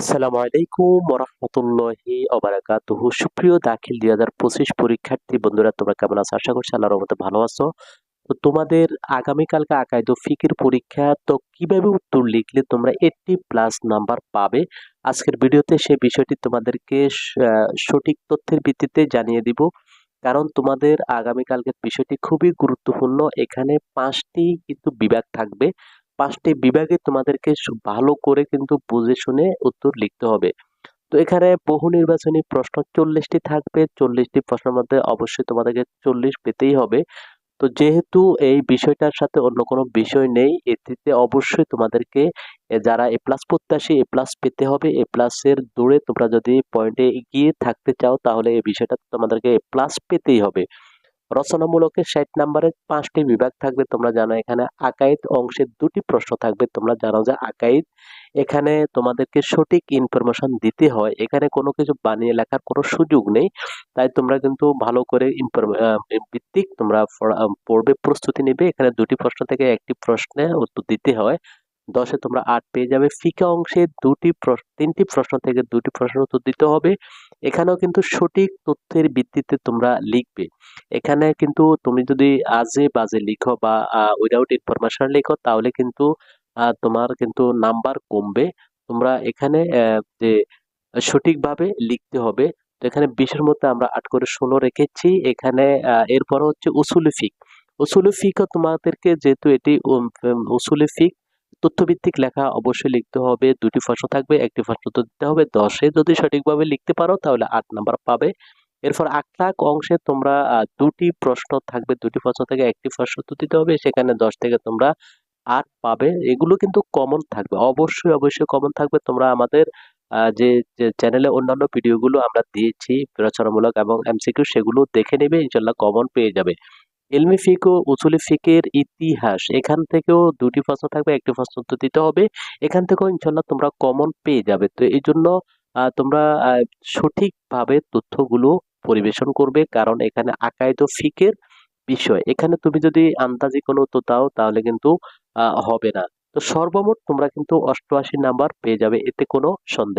আসসালামু আলাইকুম রহমতুল্লাহি অবরাকাতুহু সুপ্রিয় দাখিল দুই হাজার পঁচিশ পরীক্ষার্থী বন্ধুরা, তোমরা কেমন আছো? আশা করছি আল্লাহর রহমতে ভালো আছো। তো তোমাদের আগামীকালকে আকাইদ ফিকির পরীক্ষা, তো কীভাবে উত্তর লিখলে তোমরা এইটটি প্লাস নাম্বার পাবে? আজকের ভিডিওতে সেই বিষয়টি তোমাদেরকে সঠিক তথ্যের ভিত্তিতে জানিয়ে দিব। কারণ তোমাদের আগামীকালকের বিষয়টি খুবই গুরুত্বপূর্ণ। এখানে পাঁচটি কিন্তু বিভাগ থাকবে। পাঁচটি বিভাগে তোমাদেরকে ভালো করে কিন্তু বুঝে শুনে উত্তর লিখতে হবে। তো এখানে বহু নির্বাচনী প্রশ্ন চল্লিশটি থাকবে, চল্লিশটি প্রশ্নের মধ্যে অবশ্যই তোমাদেরকে চল্লিশ পেতেই হবে। তো যেহেতু এই বিষয়টার সাথে অন্য কোনো বিষয় নেই এটিতে অবশ্যই তোমাদেরকে যারা এ প্লাস প্রত্যাশী এ প্লাস পেতে হবে এ প্লাসের দৌড়ে তোমরা যদি পয়েন্টে এগিয়ে থাকতে চাও, তাহলে এই বিষয়টা তোমাদেরকে এ প্লাস পেতেই হবে। রচনামূলকের ষাট নাম্বারের পাঁচটি বিভাগ থাকবে, তোমরা জানো এখানে আকাইদ অংশের দুটি প্রশ্ন থাকবে, তোমরা জানো যে আকাইদ এখানে তোমাদেরকে সঠিক ইনফরমেশন দিতে হয়, এখানে কোনো কিছু বানিয়ে লেখার কোনো সুযোগ নেই, তাই তোমরা কিন্তু ভালো করে ভিত্তিক তোমরা পড়বে, প্রস্তুতি নেবে, এখানে দুটি প্রশ্ন থেকে একটি প্রশ্নে উত্তর দিতে হয়, দশে তোমরা আট পেয়ে যাবে, ফিকা অংশে দুটি তিনটি প্রশ্ন থেকে দুটি প্রশ্ন উত্তর দিতে হবে এখানেও কিন্তু সঠিক তথ্যের ভিত্তিতে তোমরা লিখবে। এখানে কিন্তু তুমি যদি আজে বাজে লিখো বা উইদাউট ইনফরমেশন লিখো, তাহলে কিন্তু তোমার কিন্তু নাম্বার কমবে। তোমরা এখানে যে, সঠিকভাবে লিখতে হবে। তো এখানে বিশের মধ্যে আমরা আট করে ষোলো রেখেছি। এখানে এরপর হচ্ছে উসুলিফিক উসুলিফিকও তোমাদেরকে যেহেতু এটি উসুলি উসুলিফিক তথ্যভিত্তিক লেখা অবশ্যই লিখতে হবে। দুটি প্রশ্ন থাকবে, একটি প্রশ্ন তো দিতে হবে। দশে যদি সঠিকভাবে লিখতে পারো, তাহলে আট নাম্বার পাবে। এরপর আখলাক অংশে তোমরা দুটি প্রশ্ন থাকবে, দুটি প্রশ্ন থেকে একটি প্রশ্ন তো দিতে হবে। সেখানে দশ থেকে তোমরা আট পাবে। এগুলো কিন্তু কমন থাকবে। অবশ্যই অবশ্যই কমন থাকবে। তোমরা আমাদের যে চ্যানেলে অন্যান্য ভিডিওগুলো আমরা দিয়েছি রচনামূলক এবং এমসিকিউ সেগুলো দেখে নেবে। ইনশাল্লাহ কমন পেয়ে যাবে। এলমি ফিক ও উসুলি ফিকের ইতিহাস। এখান থেকেও দুটি প্রশ্ন থাকবে, একটি প্রশ্ন তো দিতে হবে। এখান থেকেও ইনশাল্লাহ তোমরা কমন পেয়ে যাবে। তো এই জন্য তোমরা সঠিকভাবে তথ্যগুলো পরিবেশন করবে, কারণ এখানে আকায়দ ফিকের বিষয়। এখানে তুমি যদি আন্দাজি কোনো তো দাও, তাহলে কিন্তু হবে না। তো সর্বমোট তোমরা কিন্তু অষ্টআশি নাম্বার পেয়ে যাবে, এতে কোনো সন্দেহ